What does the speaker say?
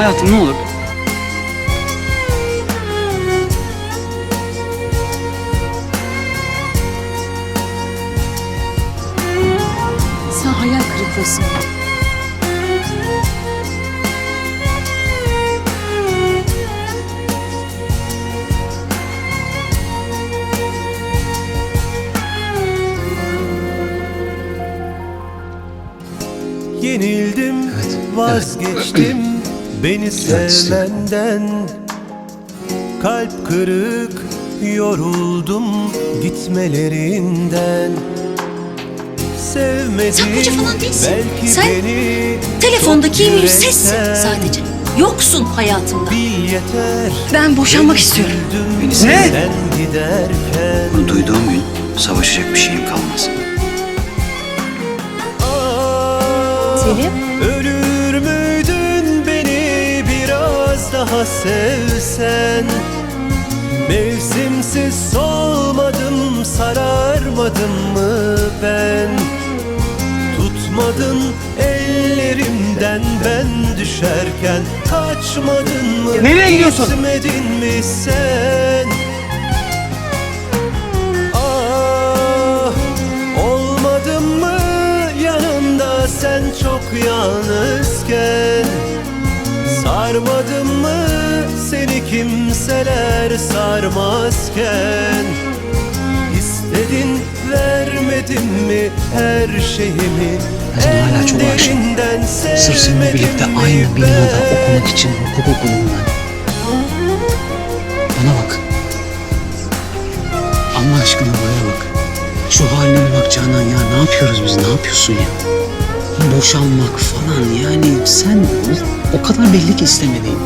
Hayatım ne olur. Sen hayal kırıklığısın. Yenildim, vazgeçtim beni sevmenden Kalp kırık, yoruldum gitmelerinden Sevmedim, Sen koca falan değilsin. belki Sen beni Telefondaki yürekten sadece. Yoksun hayatımda. Bil yeter Ben boşanmak istiyorum. Sen giderken Bunu duyduğum gün savaşacak bir şeyim kalmaz. Ah, Selim? Sevsen Mevsimsiz solmadım sararmadım mı ben? Tutmadın ellerimden ben düşerken Kaçmadın mı Nereye gidiyorsun? gitmedin mi sen? Ah olmadın mı yanımda sen çok yalnızken? Sarmadın mı seni kimseler sarmazken İstedin vermedim mi her şeyimi sana hala çok derinden Sırf seninle birlikte aynı binada okumak için hukuk okudum ben. Bana bak. Allah aşkına bana bak. Şu haline bak Canan ya. Ne yapıyoruz biz? Ne yapıyorsun ya? Boşanmak falan yani sen o kadar belli ki istemediğin.